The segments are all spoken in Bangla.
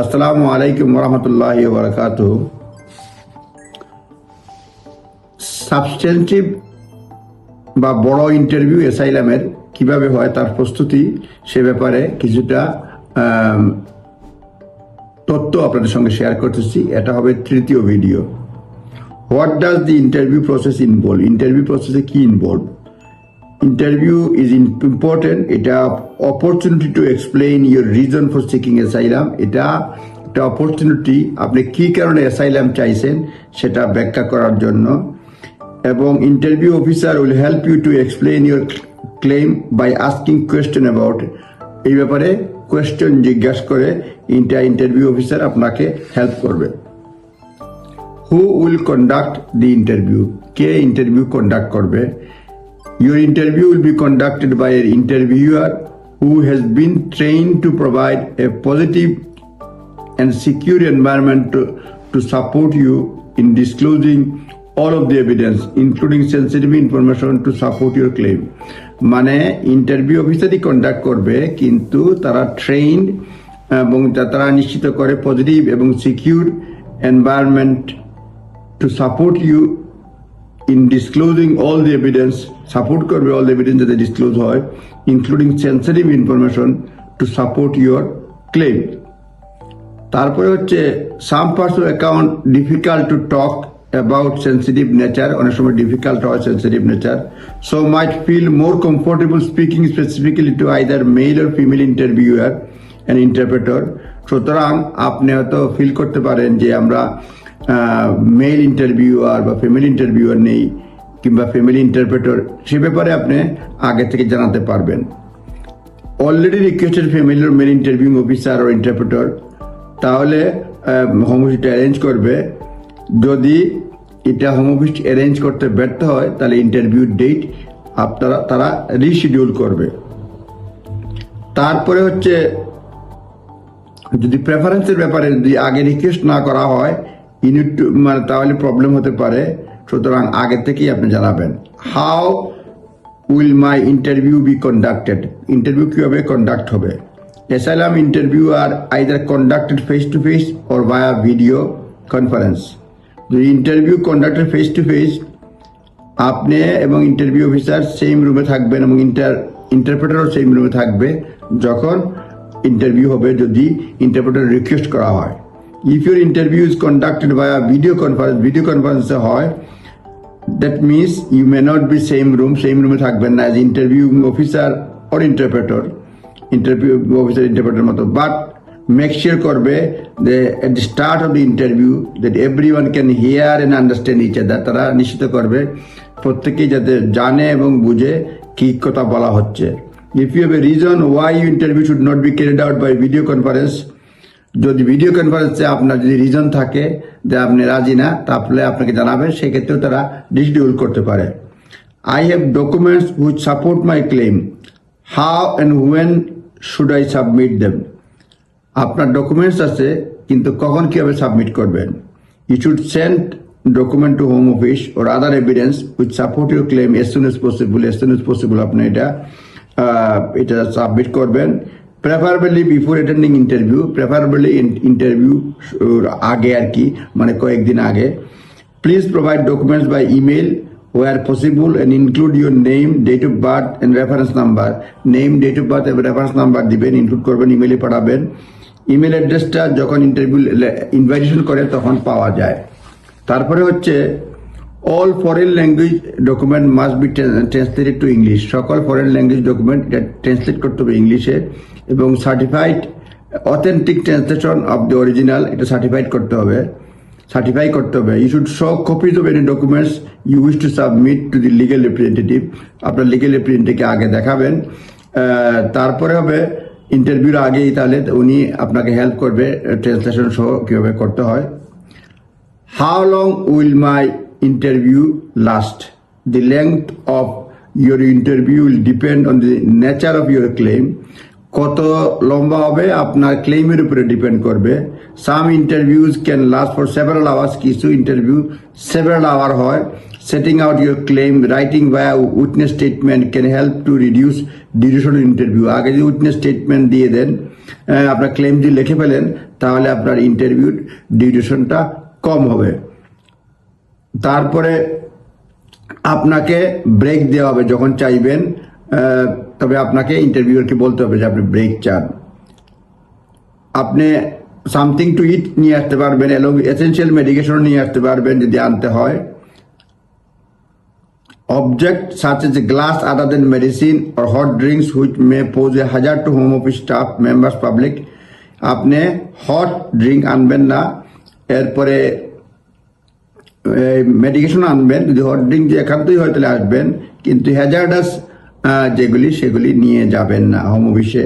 আসসালামু আলাইকুম রহমতুল্লাহ বরকাত সাবস্টেন্টিভ বা বড় ইন্টারভিউ এসাইলামের কীভাবে হয় তার প্রস্তুতি সে ব্যাপারে কিছুটা তথ্য আপনাদের সঙ্গে শেয়ার করতেছি। এটা হবে তৃতীয় video. What does the interview process involve? Interview প্রসেসে কি ইনভলভ? Interview is important. এটা opportunity to explain your reason for seeking asylum. এটা একটা অপরচুনিটি আপনি কী কারণে asylum চাইছেন সেটা ব্যাখ্যা করার জন্য। এবং interview officer will help you to explain your claim by asking question about এই ব্যাপারে কোয়েশ্চেন জিজ্ঞাসা করে ইন্টার ইন্টারভিউ অফিসার আপনাকে হেল্প করবে। Who will conduct the interview K interview conduct করবে? Your interview will be conducted by an interviewer who has been trained to provide a positive and secure environment to, to support you in disclosing all of the evidence, including sensitive information to support your claim. মানে ইন্টারভিউ অফিসারই কন্ডাক্ট করবে কিন্তু তারা ট্রেন্ড এবং তারা নিশ্চিত করে পজিটিভ এবং secure environment to support you in disclosing all the evidence, support করবে all the evidence যাতে disclose হয়, including sensitive information to support your claim. তারপরে হচ্ছে some person account difficult to talk about sensitive nature অনেক সময় ডিফিকাল্ট হয় sensitive nature so might feel more comfortable speaking specifically to either male or female interviewer and interpreter সুতরাং আপনি হয়তো ফিল করতে পারেন যে আমরা মেল ইন্টারভিউয়ার বা ফিমেল ইন্টারভিউয়ার নেই কিংবা ফ্যামিলি ইন্টারপ্রেটর সে ব্যাপারে আপনি আগে থেকে জানাতে পারবেন। Already requested family male interview officer ও ইন্টারপ্রেটর তাহলে হোম অফিসটা অ্যারেঞ্জ করবে। যদি এটা হোম অফিস অ্যারেঞ্জ করতে ব্যর্থ হয়, তাহলে ইন্টারভিউ ডেট আপনারা, তারা রিশিডিউল করবে। তারপরে হচ্ছে, যদি প্রেফারেন্সের ব্যাপারে যদি আগে রিকোয়েস্ট না করা হয় ইউনিট মানে তাহলে প্রবলেম হতে পারে। সুতরাং আগে থেকেই আপনি জানাবেন। How will my interview be conducted interview কীভাবে কন্ডাক্ট হবে? Asylum interview are either conducted face to face or via video conference যদি interview conducted face to face আপনি এবং ইন্টারভিউ অফিসার সেম রুমে থাকবেন এবং ইন্টার ইন্টারপ্রেটারও সেম রুমে থাকবে। যখন ইন্টারভিউ হবে, যদি ইন্টারপ্রেটার রিকোয়েস্ট করা হয়। If your interview is conducted by video conference video কনফারেন্সে হয় that means you may not be same room same রুমে থাকবেন না as interview officer or interpreter interview officer interpreter মতো বাট মেক শিওর করবে যে at the start of the interview that everyone can hear and understand each other তারা নিশ্চিত করবে প্রত্যেকেই যাতে জানে এবং বুঝে কি কথা বলা হচ্ছে if you have a reason why you interview should not be carried out by video conference video video কনফারেন্সে আপনার যদি রিজন থাকে যে আপনি রাজি না, তাহলে আপনাকে জানাবেন, সেক্ষেত্রেও তারা ডিসডিউল করতে পারে। I have documents which support my claim how and when should I submit them আপনার ডকুমেন্টস আছে, কিন্তু কখন কীভাবে সাবমিট করবেন? You should send document to home office or other evidence with support your claim as soon as possible as soon as possible আপনি এটা এটা সাবমিট করবেন। Preferably before attending interview preferably interview আগে আর কি মানে কয়েকদিন আগে please provide documents by email where possible and include your name, date of birth and reference number. Name, date of birth এবং রেফারেন্স নাম্বার দিবেন ইনক্লুড করবেন ইমেলে পাঠাবেন ইমেল অ্যাড্রেসটা যখন ইন্টারভিউ ইনভাইটেশন করে তখন পাওয়া যায় তারপরে হচ্ছে all foreign language document must be translated to English সকল ফরেন ল্যাঙ্গুয়েজ ডকুমেন্ট এটা ট্রান্সলেট করতে হবে ইংলিশে এবং certified authentic translation of the original এটা সার্টিফাইড করতে হবে। সার্টিফাই করতে হবে। You should show copies of any documents you wish to submit to the legal representative আপনার লিগেল রিপ্রেজেন্টেটিভকে আগে দেখাবেন। তারপরে হবে ইন্টারভিউর আগেই তাহলে উনি আপনাকে হেল্প করবে ট্রান্সলেশন সহ কীভাবে করতে হয়। How long will my interview last? The length of your interview will depend on the nature of your claim. কত লম্বা হবে, আপনার ক্লেমের উপরে ডিপেন্ড করবে some interviews can last for several hours কিছু ইন্টারভিউ সেভারাল আওয়ার হয় setting out your claim writing by witness statement can help to reduce duration interview আগে যদি উইটনেস স্টেটমেন্ট দিয়ে দেন আপনার ক্লেম যদি লিখে ফেলেন, তাহলে আপনার ইন্টারভিউর ডিউরেশনটা কম হবে তারপরে আপনাকে ব্রেক দেওয়া হবে যখন চাইবেন তবে আপনাকে ইন্টারভিউরকে বলতে হবে যে আপনি ব্রেক চান। আপনি সামথিং টু ইট নিয়ে আসতে পারবেন এবং এসেন্সিয়াল মেডিকেশন নিয়ে আসতে পারবেন যদি আনতে হয়। Object as a glass other than medicine or hot drinks which may pose a hazard to home office staff, members, public, আপনি হট ড্রিঙ্ক আনবেন না। এরপরে মেডিকেশন আনবেন, যদি হট ড্রিঙ্ক যে একান্তই হয় তাহলে আসবেন, কিন্তু হ্যাজার্ডাস যেগুলি সেগুলি নিয়ে যাবেন না হোম অফিসে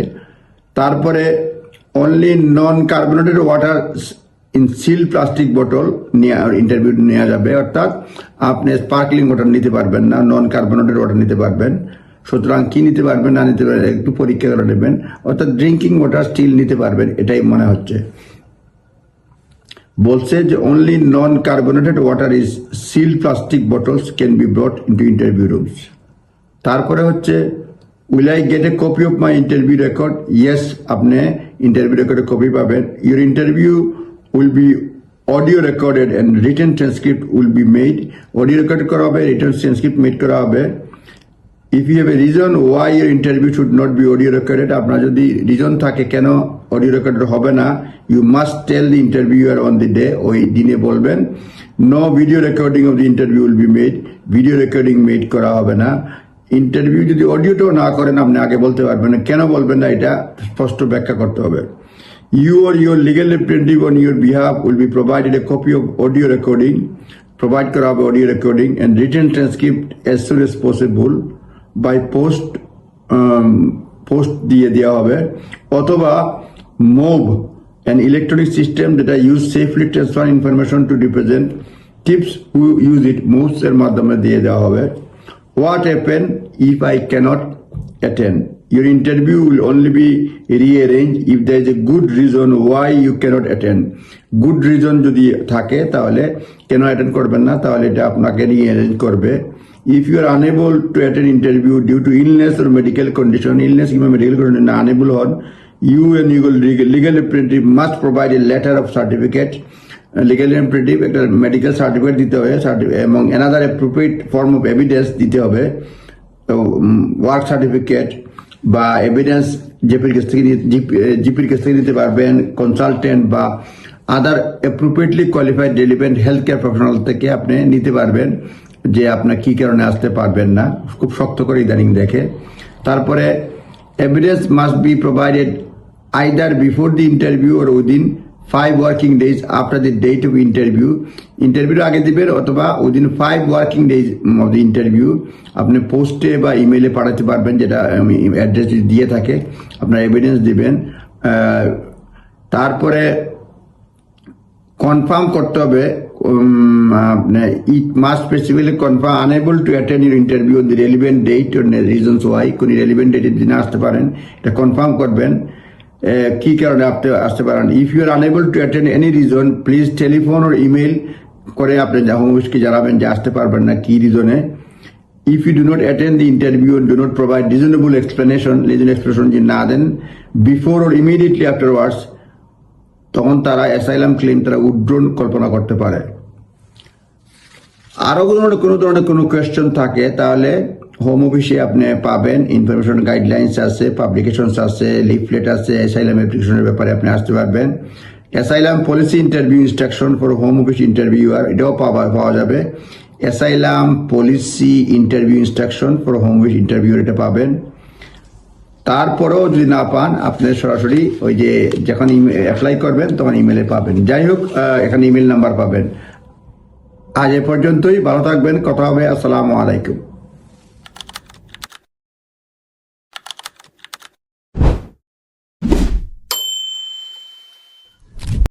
তারপরে only non carbonated water in seal plastic বোতল নিয়ে ইন্টারভিউ নেওয়া যাবে, অর্থাৎ আপনি স্পার্কলিং ওয়াটার নিতে পারবেন না নন কার্বনেটেড ওয়াটার নিতে পারবেন। সুতরাং কী নিতে পারবেন, না নিতে পারবেন, একটু পরীক্ষা করে নেবেন। অর্থাৎ ড্রিঙ্কিং ওয়াটার স্টিল নিতে পারবেন, এটাই মনে হচ্ছে। বলছে যে only non carbonated water is seal plastic bottles can be brought into interview rooms তারপরে হচ্ছে will I get a copy of my interview record yes আপনি ইন্টারভিউ রেকর্ডের কপি পাবেন। Your interview will be audio recorded and written transcript will be made audio record করা হবে রিটার্ন ট্রান্সক্রিপ্ট মেড করা হবে। If you have a reason why your interview should not be audio recorded আপনার যদি রিজন থাকে কেন অডিও রেকর্ডেড হবে না you must tell the interview interviewer on the day ওই দিনে বলবেন no video recording of the interview will be made video recording made করা হবে না। ইন্টারভিউ যদি অডিওটাও না করেন আপনি আগে বলতে পারবেন না। কেন বলবেন না এটা স্পষ্ট ব্যাখ্যা করতে হবে। You or your legal representative on your behalf will be provided a copy of audio recording, provide করা হবে audio recording and written transcript as soon as possible. By post post দিয়ে দেওয়া হবে, অথবা মোভ অ্যান্ড ইলেকট্রনিক সিস্টেম যেটা use safely transfer information to representatives who use it মুভসের মাধ্যমে দিয়ে দেওয়া হবে। What happen if I can't attend your interview will only be rearrange if there is a good reason why you can't attend good reason যদি থাকে, তাহলে কেন অ্যাটেন্ড করবেন না? তাহলে এটা আপনাকে রিঅ্যারেঞ্জ করবে। If you are unable to attend interview due to illness or medical condition illness কিংবা medical condition unable হন you and your legal, legal representative must provide a letter of certificate legal representative একটা মেডিকেল সার্টিফিকেট দিতে হবে certi- এবং another appropriate form of evidence দিতে হবে ওয়ার্ক সার্টিফিকেট বা এভিডেন্স জিপির কাছ থেকে জিপির কাছ থেকে দিতে পারবেন কনসালটেন্ট বা other appropriately qualified relevant health care professional থেকে আপনি নিতে পারবেন যে আপনার কি কারণে আসতে পারবেন না, খুব শক্ত করে ইদানিং দেখে। তারপরে evidence must be provided either before the interview or within five working days after the date of interview interview আগে দিবেন অথবা within five working days of the interview আপনি পোস্টে বা ইমেলে পাঠাতে পারবেন, যেটা অ্যাড্রেস দিয়ে থাকে। আপনার এভিডেন্স দিবেন। তারপরে কনফার্ম করতে হবে it must specifically confirm unable to attend your interview the relevant date reasons why কোন রেলিভেন্ট ডেটের দিনে আসতে পারেন, এটা কনফার্ম করবেন। কি কারণে আপনি আসতে পারেন? If you are unable to attend any reason please telephone or email করে আপনি হোম অফিসকে জানাবেন যে আসতে পারবেন না, কি রিজনে you do not attend the interview and do not provide reasonable explanation reasonable explanation যদি না দেন, before or immediately afterwards, তখন তারা অ্যাসাইলাম ক্লেম তারা উড্রন কল্পনা করতে পারে। আরও কোনো কোনো ধরনের কোনো কোয়েশ্চেন থাকে, তাহলে হোম অফিসে আপনি পাবেন। ইনফরমেশন গাইডলাইন্স আছে পাবলিকেশনস আছে লিফলেট আছে অ্যাসাইলাম অ্যাপ্লিকেশনের ব্যাপারে আপনি আসতে পারবেন। Asylum policy interview instruction for home office interviewer এটাও পাওয়া পাওয়া যাবে। Asylum policy interview instruction for home office interviewer এটা পাবেন। তারপরেও যদি না পান, আপনি সরাসরি ওই যে যখন অ্যাপ্লাই করবেন, তখন ইমেলে পাবেন। যাই হোক এখানে ইমেল নাম্বার পাবেন। আজ এ পর্যন্তই। ভালো থাকবেন। কথা হবে। আসসালামু আলাইকুম।